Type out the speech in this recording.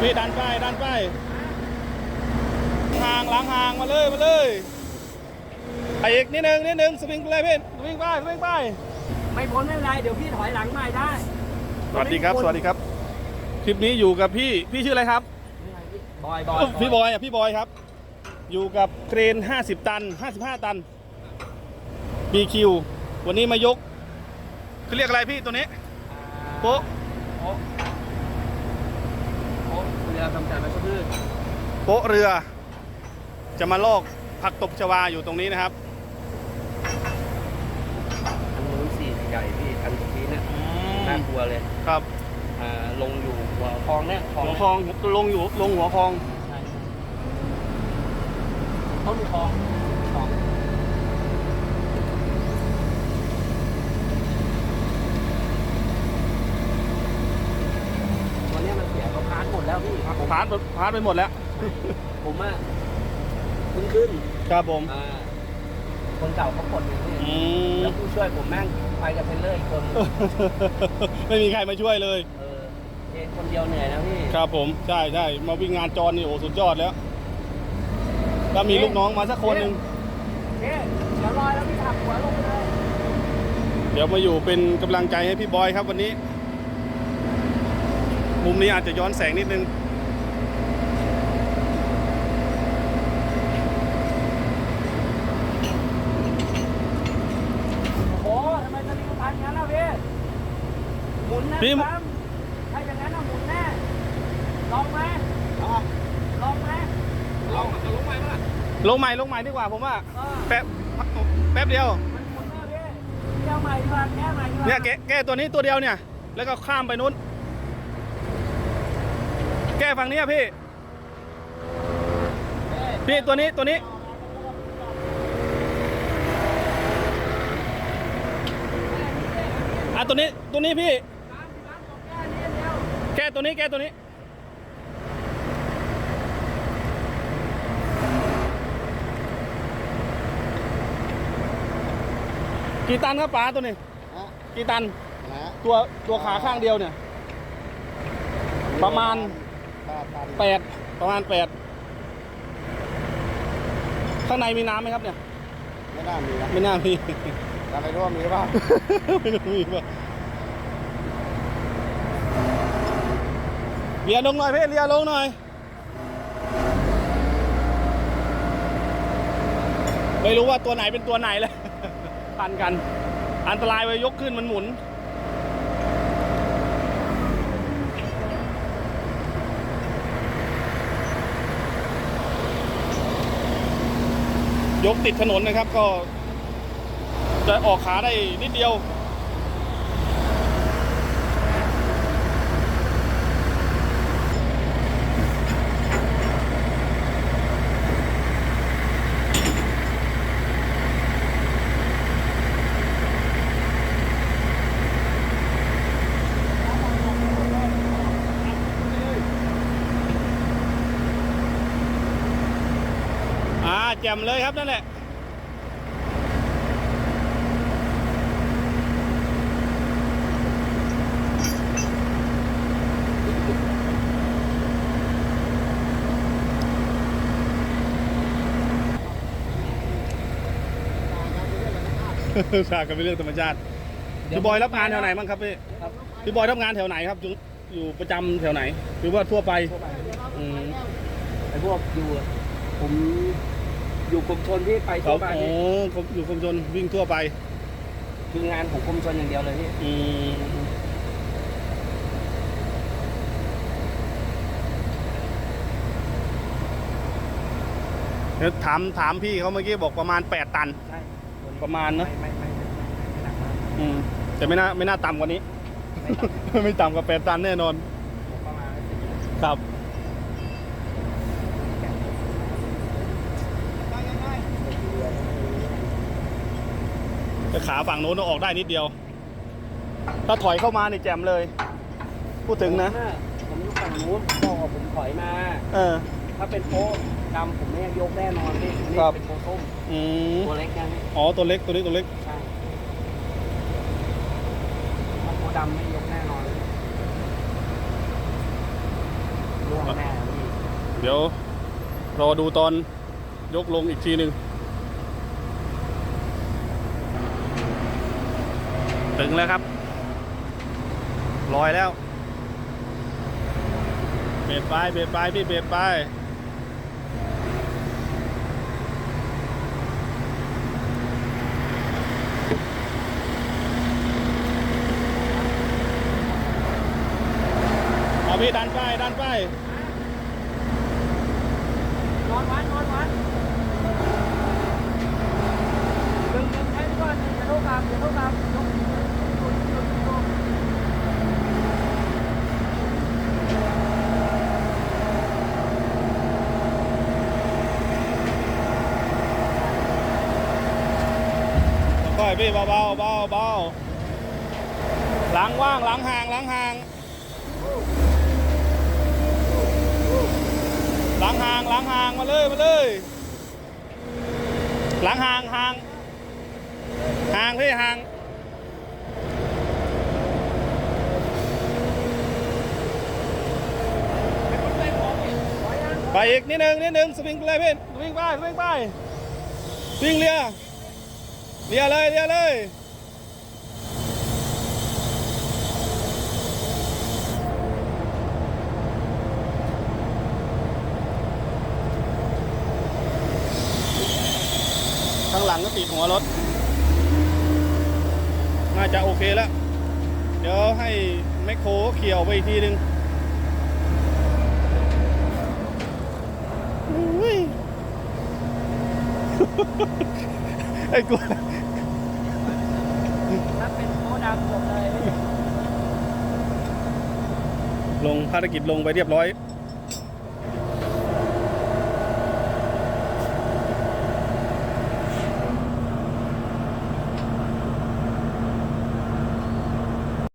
พี่ดันไปดันไปห่างหลังห่างมาเลยมาเลยไปอีกนิดนึงนิดนึงสวิงไปเลยพี่สวิงไปสวิงไปไม่พ้นไม่เป็นไรเดี๋ยวพี่ถอยหลังใหม่ได้สวัสดีครับ สวัสดีครับ คลิปนี้อยู่กับพี่พี่ชื่ออะไรครับบอยบอยพี่บอยอะพี่บอยครับ อยู่กับเครน 50 ตัน 55 ตัน BQ วันนี้มายกเขาเรียกอะไรพี่ตัวนี้โป๊ะโป๊ะโป๊ะเรือทำการวัชพืชโป๊ะเรือ จะมาลอกผักตบชวาอยู่ตรงนี้นะครับอันนู้นสี่ใหญ่พี่อันนี้เนี่ยน่ากลัวเลยครับอ่าลงอยู่หัวคลองเนี่ยคลองหัวคลองลงอยู่ลงหัวคลองใช่ต้นคลองคลองวันนี้มันเสียเขาพาร์ทหมดแล้ว พี่ผมพาร์ทพาร์ทไปหมดแล้ว ผมอะเพิ่งขึ้นครับผม อ่าคนเก่าเขากดอยู่พี่อืม แล้วผู้ช่วยผมแม่งไปกับเทรลเลอร์อีกคนไม่มีใครมาช่วยเลยเออเองคนเดียวเหนื่อยนะพี่ครับผม ใช่ใช่มาวิ่งงานจรนี่โอ้สุดยอดแล้ว ถ้ามีลูกน้องมาสักคนหนึ่ง เอ๊ะเดี๋ยวลอยแล้วพี่ถักหัวลงเลยเดี๋ยวมาอยู่เป็นกำลังใจให้พี่บอยครับวันนี้ มุมนี้อาจจะย้อนแสงนิดนึง โอ้โหทำไมสลิงพันงั้นล่ะพี่หมุนนะ พี่ครับถ้าอย่างนั้นน่ะหมุนแน่ลองไหมลองไหมลองลงไหมล่ะลงใหม่ลงใหม่ดีกว่าผมว่า เออแป๊บแป๊บเดียว มันหมุนแน่พี่เที่ยวใหม่ดีกว่าแก้ใหม่ดีกว่าเนี่ยแกะแก้ตัวนี้ตัวเดียวเนี่ย แล้วก็ข้ามไปนู้น แก้ฝั่งนี้อะพี่ พี่ตัวนี้ตัวนี้ อะตัวนี้ตัวนี้พี่แก้ ตัวนี้แก้ตัวนี้กี่ตันครับป๋าตัวนี้ฮะกี่ตันนะฮะตัวตัวขาข้างเดียวเนี่ย ประมาณแปดตันแปดประมาณแปดข้างในมีน้ำไหมครับเนี่ย ไม่น่ามีนะไม่น่ามีแต่ไม่รู้ว่ามีหรือเปล่าไม่รู้มีป่ะ เลียลงหน่อยพี่เลียลงหน่อยไม่รู้ว่าตัวไหนเป็นตัวไหนเลยพันกัน อันตรายไปยกขึ้นมันหมุน ยกติดถนนนะครับก็จะออกขาได้นิดเดียว จ่มเลยครับนั่นแหละฉากกันเป็นเรื่องธรรมชาติพี่บอยรับงานแถวไหนบ้างครับพี่ครับพี่บอยรับงานแถวไหนครับอยู่อยู่ประจำแถวไหน หรือว่าทั่วไปอืมไอ้พวกอยู่อะผม อยู่กรมชนที่ไปเขาทั่วไปโอ้อยู่กรมชนวิ่งทั่วไป คืองานของกรมชนอย่างเดียวเลยพี่อืมเดี๋ยวถามถามพี่เขาเมื่อกี้บอกประมาณ 8 ตัน ใช่ตัวนี้ประมาณนะไม่ไม่ไม่ไม่ไม่หนักมากอืมแต่ไม่น่าไม่น่าต่ำกว่านี้ ไม่ต่ำ ไม่ต่ำกว่า8ตันแน่นอนประมาณสิบครับ แต่ขาฝั่งโน้นต้องออกได้นิดเดียว ถ้าถอยเข้ามานี่แจมเลย พูดถึงนะ ผมอยู่ฝั่งนู้นบอกว่าผมถอยมา เออ ถ้าเป็นโป๊ะดำผมไม่ยกแน่นอนพี่อันนี่ครับ เป็นโป๊ะส้มอืมตัวเล็กนะพี่อ๋อตัวเล็กตัวนี้ตัวเล็ก ใช่ถ้าโป๊ะดำไม่ยกแน่นอนร่วงเดี๋ยวรอดูตอนยกลงอีกทีหนึ่ง ถึงแล้วครับลอยแล้ว เบรดไปเบรดไปพี่เบรดไปเอาพี่ดันไปดันไป นอนวันนอนวันดึงดึงให้ก่อนอย่าโทษกลับอย่าโทษกลับยกยกยกยกยก ค่ อยพี่เบาเบาเบาเบาหลังว่างหลังห่างหลังห่างหลังห่างหลังห่างมาเลยมาเลยหลังห่างห่างห่างพี่ห่างไปอีกนิดนึงนิดนึงสวิงไปเลยพี่สวิงไปสวิงไปวิ่งเรือ เลียเลยเลียเลยข้างหลังก็ติดหัวรถ น่าจะโอเคแล้ว เดี๋ยวให้แมคโครเขี่ยวไปอีกทีหนึ่งอุ้ยไอ้กู ถ้าเป็นโมดำจบเลย ลงภารกิจลงไปเรียบร้อย